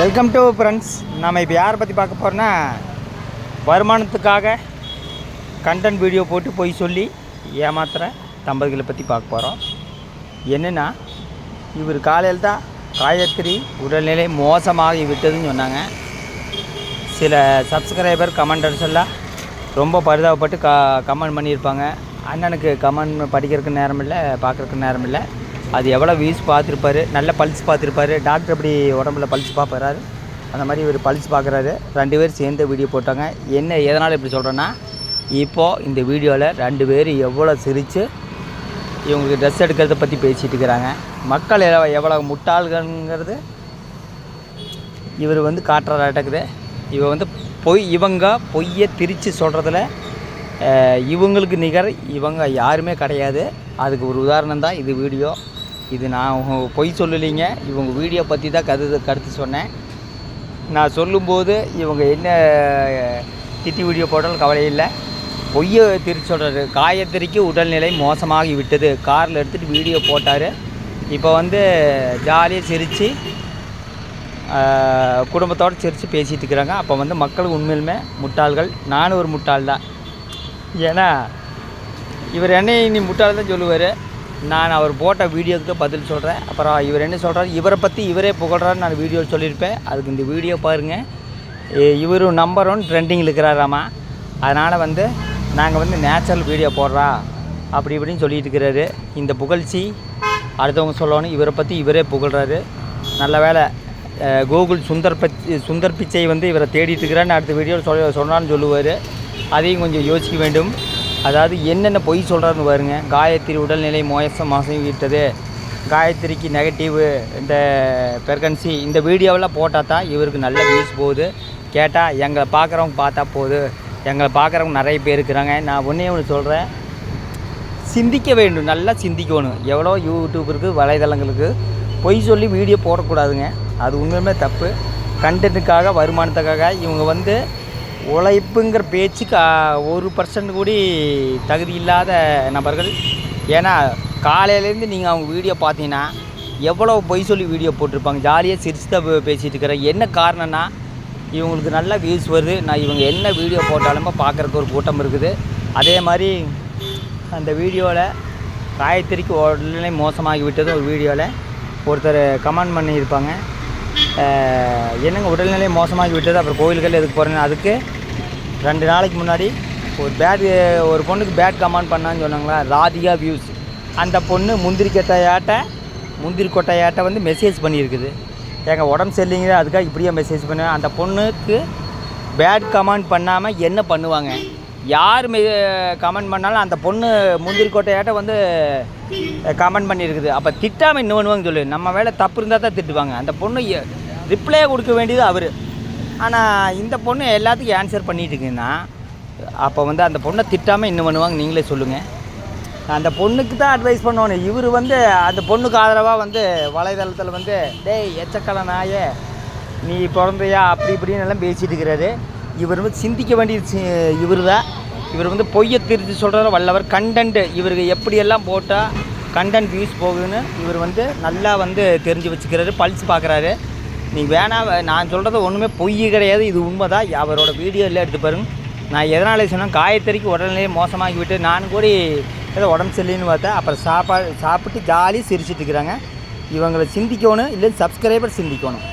Welcome to friends நம்ம இப்போ யாரை பற்றி பார்க்க போகிறோன்னா வருமானத்துக்காக கண்டென்ட் வீடியோ போட்டு போய் சொல்லி ஏமாத்துகிற தம்பதிகளை பற்றி பார்க்க போகிறோம் என்னென்னா இவர் காலையில் தான் காயத்ரி உடல்நிலை மோசமாகி விட்டதுன்னு சொன்னாங்க. சில சப்ஸ்கிரைபர் கமெண்டர்ஸ் எல்லாம் ரொம்ப பரிதாபப்பட்டு க கமெண்ட் பண்ணியிருப்பாங்க. அண்ணனுக்கு கமெண்ட் படிக்கிறதுக்கு நேரம் இல்லை பார்க்குறதுக்கு நேரம் இல்லை. அது எவ்வளோ வியூஸ் பார்த்துருப்பாரு நல்ல பல்ஸ் பார்த்துருப்பாரு டாக்டர் அப்படி உடம்புல பல்ஸ் பார்ப்பறாரு அந்த மாதிரி இவர் பல்ஸ் பார்க்குறாரு. ரெண்டு பேர் சேர்ந்து வீடியோ போட்டாங்க. என்ன எதனால் இப்படி சொல்கிறேன்னா இப்போது இந்த வீடியோவில் ரெண்டு பேர் எவ்வளோ சிரித்து இவங்களுக்கு ட்ரெஸ் எடுக்கிறத பற்றி பேசிகிட்டு இருக்கிறாங்க. மக்கள் எவ்வளோ எவ்வளோ முட்டாள்கள்ங்கிறது இவர் வந்து காட்டுறாட்டாக்குது இவ வந்து பொய் இவங்க பொய்யை திரித்து சொல்கிறதுல இவங்களுக்கு நிகர் இவங்க யாருமே கிடையாது. அதுக்கு ஒரு உதாரணம் தான் இது வீடியோ இது நான் பொய் சொல்லலைங்க. இவங்க வீடியோ பற்றி தான் கருது கருத்து சொன்னேன். நான் சொல்லும்போது இவங்க என்ன திட்டி வீடியோ போட்டாலும் கவலை இல்லை. பொய்யை திரிச்சு சொல்கிறாரு காயத்திரிக்கு உடல்நிலை மோசமாகி விட்டது. காரில் எடுத்துகிட்டு வீடியோ போட்டார். இப்போ வந்து ஜாலியாக சிரித்து குடும்பத்தோடு சிரித்து பேசிகிட்டு இருக்கிறாங்க. அப்போ வந்து மக்கள் உண்மையிலுமே முட்டாள்கள். நானும் ஒரு முட்டாள் தான் ஏன்னா இவர் என்னை நீ முட்டாள் தான் சொல்லுவார். நான் அவர் போட்ட வீடியோவுக்கு பதில் சொல்கிறேன் அப்புறம் இவர் என்ன சொல்கிறார் இவரை பற்றி இவரே புகழ்றாரு நான் வீடியோ சொல்லியிருப்பேன். அதுக்கு இந்த வீடியோ பாருங்கள் இவர் நம்பர் ஒன் ட்ரெண்டிங்கில் இருக்கிறாராமா? அதனால் வந்து நாங்கள் வந்து நேச்சுரல் வீடியோ போடுறா. அப்படி இப்படின்னு சொல்லிட்டு இருக்கிறாரு. இந்த புகழ்ச்சி அடுத்தவங்க சொல்லணும். இவரை பற்றி இவரே புகழ்கிறாரு நல்ல வேலை கூகுள் சுந்தர் பச் சுந்தர் பிச்சை வந்து இவரை தேடிட்டு இருக்கிறான்னு அடுத்த வீடியோவில் சொல்ல சொன்னான்னு சொல்லுவார். அதையும் கொஞ்சம் யோசிக்க வேண்டும். அதாவது என்னென்ன பொய் சொல்கிறாருன்னு பாருங்க. காயத்ரி உடல்நிலை மோசம் மாசம் விட்டது காயத்ரிக்கு நெகட்டிவ் இந்த பெர்கன்சி இந்த வீடியோவெல்லாம் போட்டால் தான் இவருக்கு நல்ல வியூஸ் போகுது. கேட்டால் எங்களை பார்க்குறவங்க பார்த்தா போகுது. எங்களை பார்க்குறவங்க நிறைய பேர் இருக்கிறாங்க. நான் ஒன்றே ஒன்று சொல்கிறேன் சிந்திக்க வேண்டும். நல்லா சிந்திக்கணும். எவ்வளோ யூடியூபருக்கு வலைதளங்களுக்கு. பொய் சொல்லி வீடியோ போடக்கூடாதுங்க. அது உண்மையுமே தப்பு. கண்டென்ட்டுக்காக வருமானத்துக்காக இவங்க வந்து உழைப்புங்கிற பேச்சுக்கு ஒரு பர்சன்ட் கூடி தகுதி இல்லாத நபர்கள். ஏன்னா காலையிலேருந்து நீங்கள் அவங்க வீடியோ பார்த்தீங்கன்னா எவ்வளோ பொய் சொல்லி வீடியோ போட்டிருப்பாங்க. ஜாலியாக சிரிச்சு தான் பேசிகிட்டு இருக்கிறேன் என்ன காரணம்னா இவங்களுக்கு நல்ல வியூஸ் வருது. நான் இவங்க என்ன வீடியோ போட்டாலுமே பார்க்குறக்கு ஒரு கூட்டம் இருக்குது. அதே மாதிரி அந்த வீடியோவில் காயத்திரிக்கு உடனே மோசமாகி விட்டது ஒரு வீடியோவில் ஒருத்தர் கமெண்ட் பண்ணியிருப்பாங்க. என்னங்க உடல்நிலை மோசமாகி விட்டது அப்புறம் கோயில்கள் எதுக்கு போகிறேன்னு அதுக்கு ரெண்டு நாளைக்கு முன்னாடி ஒரு பேட் ஒரு பொண்ணுக்கு பேட் கமெண்ட் பண்ணான்னு சொன்னாங்களா ராதிகா வியூஸ் அந்த பொண்ணு முந்திரி கொட்டையாட்ட முந்திரி கொட்டையாட்ட வந்து மெசேஜ் பண்ணியிருக்குது. எங்கள் உடம்பு சரியில்லைங்க அதுக்காக இப்படியே மெசேஜ் பண்ண. அந்த பொண்ணுக்கு பேட் கமெண்ட் பண்ணாமல் என்ன பண்ணுவாங்க? யார் மெ கமெண்ட் பண்ணாலும் அந்த பொண்ணு முந்திரி கோட்டையாட்ட வந்து கமெண்ட் பண்ணியிருக்குது. அப்போ திட்டாமல் என்ன சொல்லு. நம்ம வேலை தப்பு இருந்தால் தான் திட்டுவாங்க. அந்த பொண்ணு ரிப்ளை கொடுக்க வேண்டியது அவர். ஆனால் இந்த பொண்ணு எல்லாத்துக்கும் ஆன்சர் பண்ணிட்டுருக்குன்னா அப்போ வந்து அந்த பொண்ணை திட்டாமல் இன்னும் பண்ணுவாங்க நீங்களே சொல்லுங்கள் அந்த பொண்ணுக்கு தான் அட்வைஸ் பண்ணணும். இவர் வந்து அந்த பொண்ணுக்கு ஆதரவாக வந்து வலைதளத்தில் வந்து டேய் எச்சக்கலை நாயே நீ பிறந்தையா? அப்படி இப்படின்னு எல்லாம் பேசிட்டு இருக்கிறாரு. இவர் வந்து சிந்திக்க வேண்டியது இவர் தான் இவர் வந்து பொய்யை திருத்தி சொல்கிற வல்லவர்? கண்டென்ட் இவருக்கு எப்படியெல்லாம் போட்டால் கண்டென்ட் வியூஸ் போகுதுன்னு இவர் வந்து நல்லா வந்து தெரிஞ்சு வச்சுக்கிறாரு பழித்து பார்க்குறாரு நீங்கள் வேணாம் நான் சொல்கிறது ஒன்றுமே பொய் கிடையாது இது உண்மை தான் அவரோட வீடியோ எல்லாம் எடுத்து பாருங்க. நான் எதனால சொன்னேன்? காயத்தறிக்கு உடல்நிலை மோசமாகி விட்டு நான் கூட ஏதோ உடம்பு சரியில்லைன்னு பார்த்தேன். அப்புறம் சாப்பாடு சாப்பிட்டு ஜாலியாக சிரிச்சிட்டு இருக்கிறாங்க. இவங்களை சிந்திக்கணும் இல்லை சப்ஸ்கிரைபர் சிந்திக்கணும்.